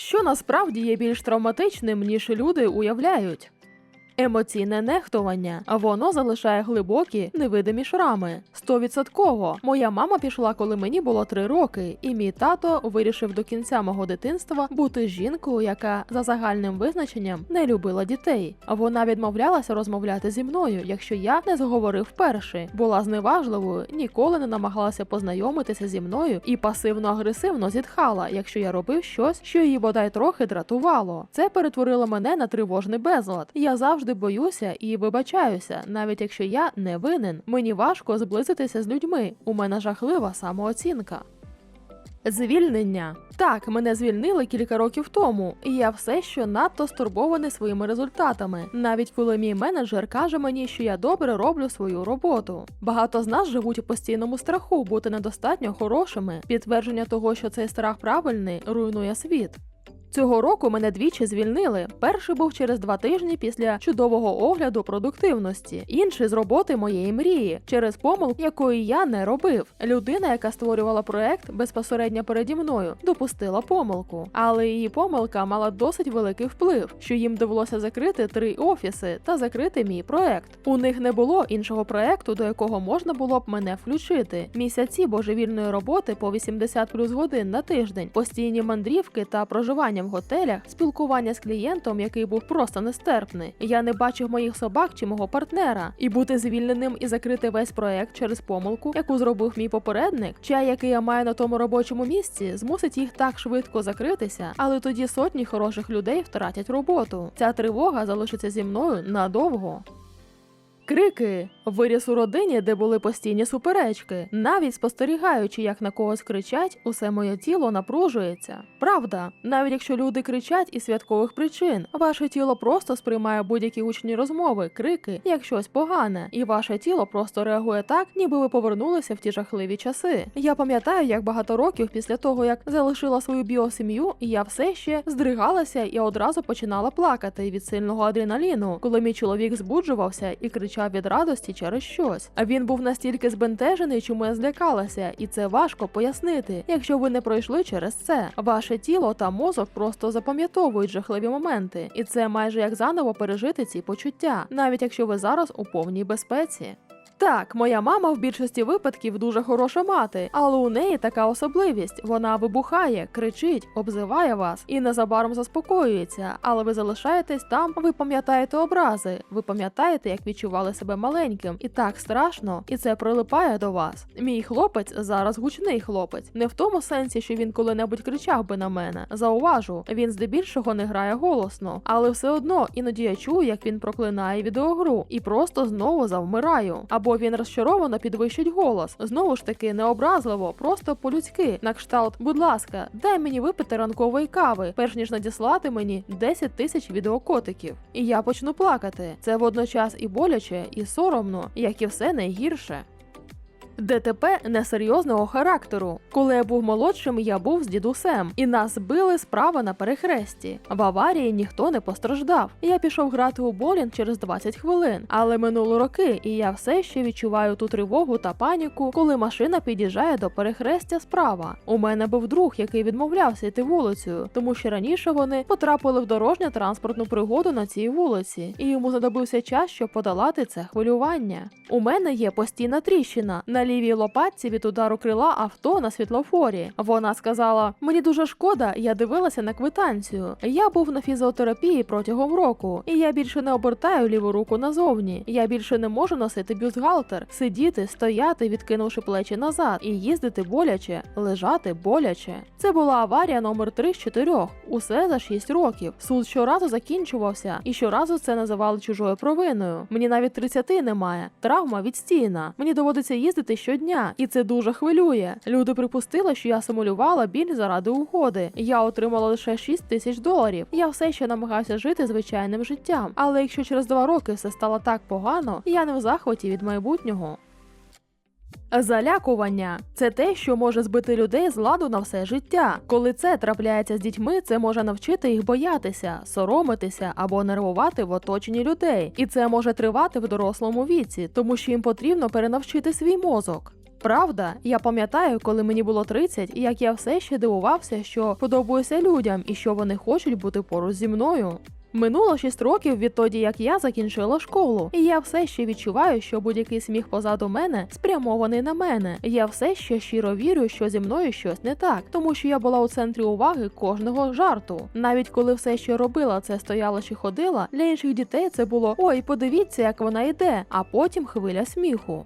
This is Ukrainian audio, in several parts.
що насправді є більш травматичним, ніж люди уявляють. Емоційне нехтування, воно залишає глибокі невидимі шрами. Стовідсотково. Моя мама пішла, коли мені було три роки, і мій тато вирішив до кінця мого дитинства бути жінкою, яка за загальним визначенням не любила дітей. Вона відмовлялася розмовляти зі мною, якщо я не заговорив перший, була зневажливою, ніколи не намагалася познайомитися зі мною і пасивно-агресивно зітхала, якщо я робив щось, що її бодай трохи дратувало. Це перетворило мене на тривожний безлад. Я завжди боюся і вибачаюся, навіть якщо я не винен. Мені важко зблизитися з людьми. У мене жахлива самооцінка. Звільнення так, мене звільнили кілька років тому, і я все ще надто стурбований своїми результатами, навіть коли мій менеджер каже мені, що я добре роблю свою роботу. Багато з нас живуть у постійному страху бути недостатньо хорошими. Підтвердження того, що цей страх правильний, руйнує світ. Цього року мене двічі звільнили. Перший був через два тижні після чудового огляду продуктивності, інший з роботи моєї мрії через помилку, якої я не робив. Людина, яка створювала проект безпосередньо переді мною, допустила помилку, але її помилка мала досить великий вплив, що їм довелося закрити три офіси та закрити мій проект. У них не було іншого проекту, до якого можна було б мене включити. Місяці божевільної роботи по 80 плюс годин на тиждень, постійні мандрівки та проживання в готелях, спілкування з клієнтом, який був просто нестерпний. Я не бачив моїх собак чи мого партнера, і бути звільненим і закрити весь проект через помилку, яку зробив мій попередник, чай, який я маю на тому робочому місці, змусить їх так швидко закритися, але тоді сотні хороших людей втратять роботу. Ця тривога залишиться зі мною надовго. Крики виріс у родині, де були постійні суперечки. Навіть спостерігаючи, як на когось кричать, усе моє тіло напружується. Правда, навіть якщо люди кричать із святкових причин, ваше тіло просто сприймає будь-які гучні розмови, крики як щось погане, і ваше тіло просто реагує так, ніби ви повернулися в ті жахливі часи. Я пам'ятаю, як багато років після того, як залишила свою біосім'ю, я все ще здригалася і одразу починала плакати від сильного адреналіну, коли мій чоловік збуджувався і кричав від радості через щось. А він був настільки збентежений, чому я злякалася, і це важко пояснити, якщо ви не пройшли через це. Ваше тіло та мозок просто запам'ятовують жахливі моменти, і це майже як заново пережити ці почуття, навіть якщо ви зараз у повній безпеці. Так, моя мама в більшості випадків дуже хороша мати, але у неї така особливість. Вона вибухає, кричить, обзиває вас і незабаром заспокоюється. Але ви залишаєтесь там, ви пам'ятаєте образи, ви пам'ятаєте, як відчували себе маленьким, і так страшно, і це прилипає до вас. Мій хлопець зараз гучний хлопець, не в тому сенсі, що він коли-небудь кричав би на мене. Зауважу, він здебільшого не грає голосно, але все одно іноді я чую, як він проклинає відеогру, і просто знову завмираю. Або він розчаровано підвищить голос. Знову ж таки, не образливо, просто по-людськи. На кшталт, будь ласка, дай мені випити ранкової кави, перш ніж надіслати мені 10 тисяч відеокотиків. І я почну плакати. Це водночас і боляче, і соромно, як і все найгірше. ДТП несерйозного характеру. Коли я був молодшим, я був з дідусем, і нас били справа на перехресті. В аварії ніхто не постраждав. Я пішов грати у болін через 20 хвилин, але минуло роки, і я все ще відчуваю ту тривогу та паніку, коли машина під'їжджає до перехрестя справа. У мене був друг, який відмовлявся йти вулицею, тому що раніше вони потрапили в дорожньо транспортну пригоду на цій вулиці, і йому знадобився час, щоб подолати це хвилювання. У мене є постійна тріщина на лівій лопатці від удару крила авто на світлофорі. Вона сказала: Мені дуже шкода, я дивилася на квитанцію. Я був на фізіотерапії протягом року, і я більше не обертаю ліву руку назовні. Я більше не можу носити бюстгальтер, сидіти, стояти, відкинувши плечі назад, і їздити боляче, лежати боляче. Це була аварія номер 3 з 4. Усе за 6 років. Суд щоразу закінчувався, і щоразу це називали чужою провиною. Мені навіть 30 немає. Травма відстійна. Мені доводиться їздити щодня, і це дуже хвилює. Люди припустили, що я симулювала біль заради угоди. Я отримала лише 6 тисяч доларів. Я все ще намагаюся жити звичайним життям. Але якщо через два роки все стало так погано, я не в захваті від майбутнього. Залякування це те, що може збити людей з ладу на все життя. Коли це трапляється з дітьми, це може навчити їх боятися, соромитися або нервувати в оточенні людей. І це може тривати в дорослому віці, тому що їм потрібно перенавчити свій мозок. Правда, я пам'ятаю, коли мені було 30, і як я все ще дивувався, що подобаюся людям і що вони хочуть бути поруч зі мною. Минуло 6 років відтоді, як я закінчила школу, і я все ще відчуваю, що будь-який сміх позаду мене спрямований на мене. Я все ще щиро вірю, що зі мною щось не так, тому що я була у центрі уваги кожного жарту. Навіть коли все, що робила, це стояла чи ходила, для інших дітей це було ой, подивіться, як вона йде, а потім хвиля сміху.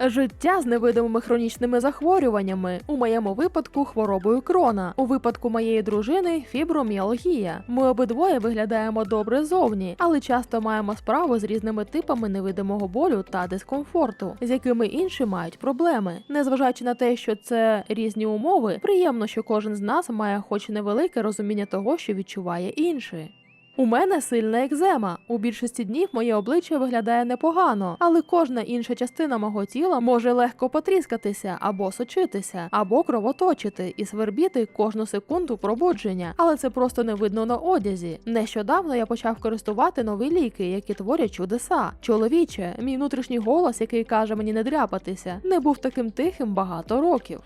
Життя з невидимими хронічними захворюваннями, у моєму випадку хворобою крона, у випадку моєї дружини фіброміалгія. Ми обидвоє виглядаємо добре зовні, але часто маємо справу з різними типами невидимого болю та дискомфорту, з якими інші мають проблеми. Незважаючи на те, що це різні умови, приємно, що кожен з нас має хоч невелике розуміння того, що відчуває інший. У мене сильна екзема. У більшості днів моє обличчя виглядає непогано, але кожна інша частина мого тіла може легко потріскатися або сочитися, або кровоточити і свербіти кожну секунду пробудження, але це просто не видно на одязі. Нещодавно я почав користувати нові ліки, які творять чудеса. Чоловіче, мій внутрішній голос, який каже мені не дряпатися, не був таким тихим багато років.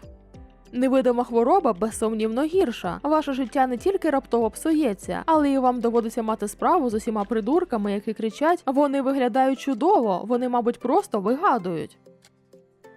Невидима хвороба безсумнівно гірша. Ваше життя не тільки раптово псується, але і вам доводиться мати справу з усіма придурками, які кричать: вони виглядають чудово, вони, мабуть, просто вигадують.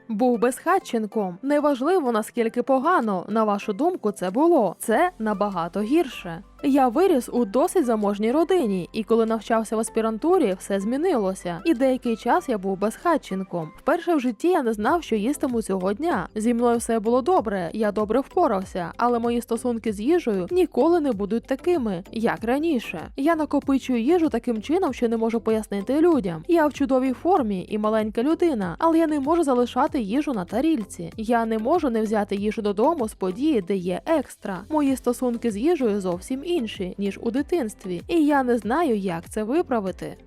Був безхатченком. Неважливо наскільки погано, на вашу думку, це було. Це набагато гірше. Я виріс у досить заможній родині, і коли навчався в аспірантурі, все змінилося. І деякий час я був безхатченком. Вперше в житті я не знав, що їстиму цього дня. Зі мною все було добре, я добре впорався, але мої стосунки з їжею ніколи не будуть такими, як раніше. Я накопичую їжу таким чином, що не можу пояснити людям. Я в чудовій формі і маленька людина, але я не можу залишати їжу на тарільці. Я не можу не взяти їжу додому з події, де є екстра. Мої стосунки з їжею зовсім інші, ніж у дитинстві, і я не знаю, як це виправити.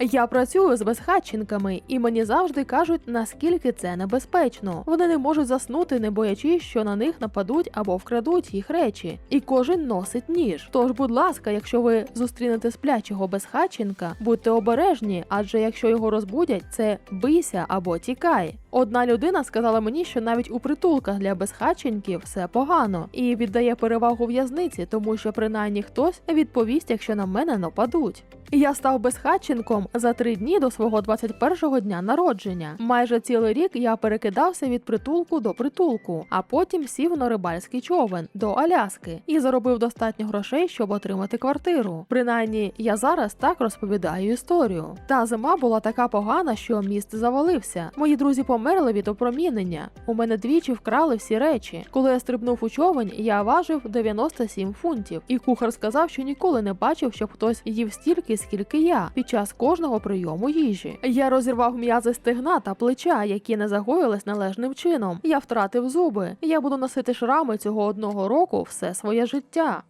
Я працюю з безхатченками, і мені завжди кажуть, наскільки це небезпечно. Вони не можуть заснути, не боячись, що на них нападуть або вкрадуть їх речі. І кожен носить ніж. Тож, будь ласка, якщо ви зустрінете сплячого безхатченка, будьте обережні, адже якщо його розбудять, це бийся або тікай. Одна людина сказала мені, що навіть у притулках для безхатченків все погано, і віддає перевагу в'язниці, тому що принаймні хтось відповість, якщо на мене нападуть. Я став безхатченком за три дні до свого 21-го дня народження. Майже цілий рік я перекидався від притулку до притулку, а потім сів на рибальський човен до Аляски і заробив достатньо грошей, щоб отримати квартиру. Принаймні, я зараз так розповідаю історію. Та зима була така погана, що міст завалився. Мої друзі померли від опромінення. У мене двічі вкрали всі речі. Коли я стрибнув у човен, я важив 97 фунтів, і кухар сказав, що ніколи не бачив, щоб хтось їв стільки, скільки я під час кожного прийому їжі. Я розірвав м'язи стегна та плеча, які не загоїлись належним чином. Я втратив зуби. Я буду носити шрами цього одного року все своє життя.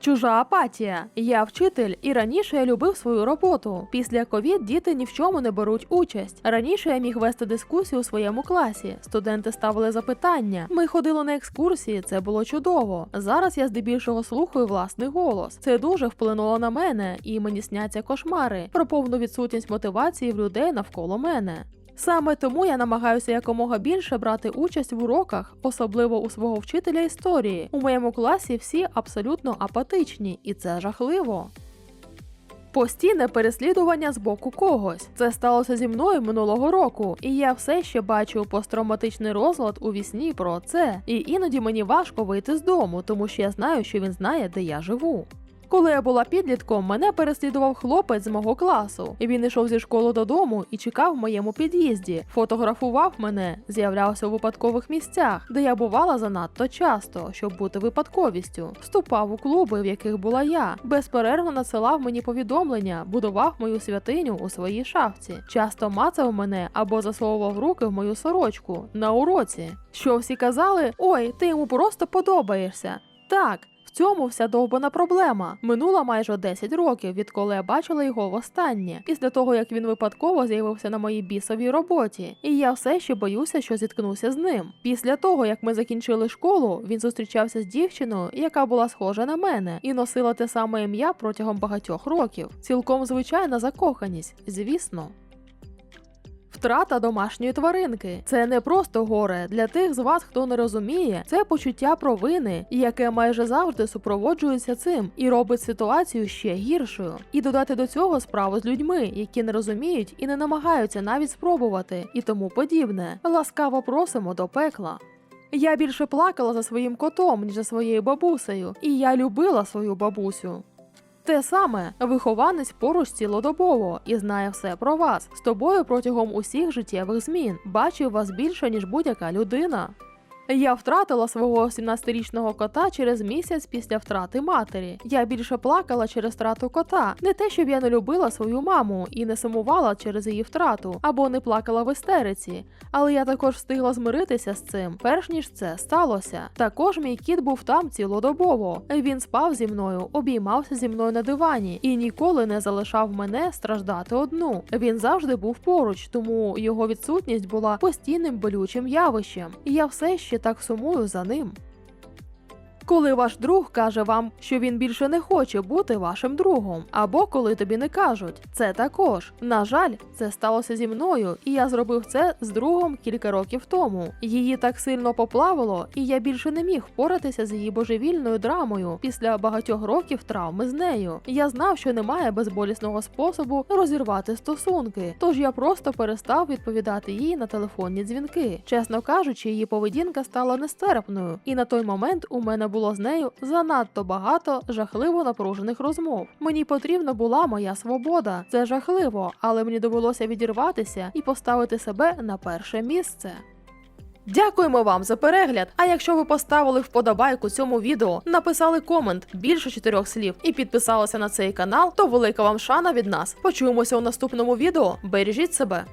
Чужа апатія. Я вчитель, і раніше я любив свою роботу. Після ковід діти ні в чому не беруть участь. Раніше я міг вести дискусію у своєму класі. Студенти ставили запитання. Ми ходили на екскурсії, це було чудово. Зараз я здебільшого слухаю власний голос. Це дуже вплинуло на мене, і мені сняться кошмари про повну відсутність мотивації в людей навколо мене. Саме тому я намагаюся якомога більше брати участь в уроках, особливо у свого вчителя історії. У моєму класі всі абсолютно апатичні, і це жахливо. Постійне переслідування з боку когось. Це сталося зі мною минулого року, і я все ще бачу посттравматичний розлад у вісні про це. І іноді мені важко вийти з дому, тому що я знаю, що він знає, де я живу. Коли я була підлітком, мене переслідував хлопець з мого класу. Він йшов зі школи додому і чекав в моєму під'їзді, фотографував мене, з'являвся у випадкових місцях, де я бувала занадто часто, щоб бути випадковістю. Вступав у клуби, в яких була я, безперервно надсилав мені повідомлення, будував мою святиню у своїй шафці, часто мацав мене або засовував руки в мою сорочку на уроці. Що всі казали: ой, ти йому просто подобаєшся. Так. Цьому вся довбана проблема. Минуло майже 10 років, відколи я бачила його востаннє, після того як він випадково з'явився на моїй бісовій роботі, і я все ще боюся, що зіткнуся з ним. Після того, як ми закінчили школу, він зустрічався з дівчиною, яка була схожа на мене, і носила те саме ім'я протягом багатьох років. Цілком звичайна закоханість, звісно. Втрата домашньої тваринки це не просто горе для тих з вас, хто не розуміє, це почуття провини, яке майже завжди супроводжується цим і робить ситуацію ще гіршою. І додати до цього справу з людьми, які не розуміють і не намагаються навіть спробувати, і тому подібне. Ласкаво просимо до пекла. Я більше плакала за своїм котом, ніж за своєю бабусею, і я любила свою бабусю. Те саме вихованець поруч цілодобово і знає все про вас з тобою протягом усіх життєвих змін. Бачив вас більше, ніж будь-яка людина. Я втратила свого 17-річного кота через місяць після втрати матері. Я більше плакала через втрату кота. Не те, щоб я не любила свою маму і не сумувала через її втрату, або не плакала в істериці. Але я також встигла змиритися з цим, перш ніж це сталося. Також мій кіт був там цілодобово. Він спав зі мною, обіймався зі мною на дивані і ніколи не залишав мене страждати одну. Він завжди був поруч, тому його відсутність була постійним болючим явищем. Я все ще так сумую за ним. Коли ваш друг каже вам, що він більше не хоче бути вашим другом, або коли тобі не кажуть, це також. На жаль, це сталося зі мною, і я зробив це з другом кілька років тому. Її так сильно поплавило, і я більше не міг впоратися з її божевільною драмою після багатьох років травми з нею. Я знав, що немає безболісного способу розірвати стосунки, тож я просто перестав відповідати їй на телефонні дзвінки. Чесно кажучи, її поведінка стала нестерпною, і на той момент у мене було з нею занадто багато жахливо напружених розмов. Мені потрібна була моя свобода. Це жахливо, але мені довелося відірватися і поставити себе на перше місце. Дякуємо вам за перегляд. А якщо ви поставили вподобайку цьому відео, написали комент більше чотирьох слів і підписалися на цей канал, то велика вам шана від нас. Почуємося у наступному відео. Бережіть себе.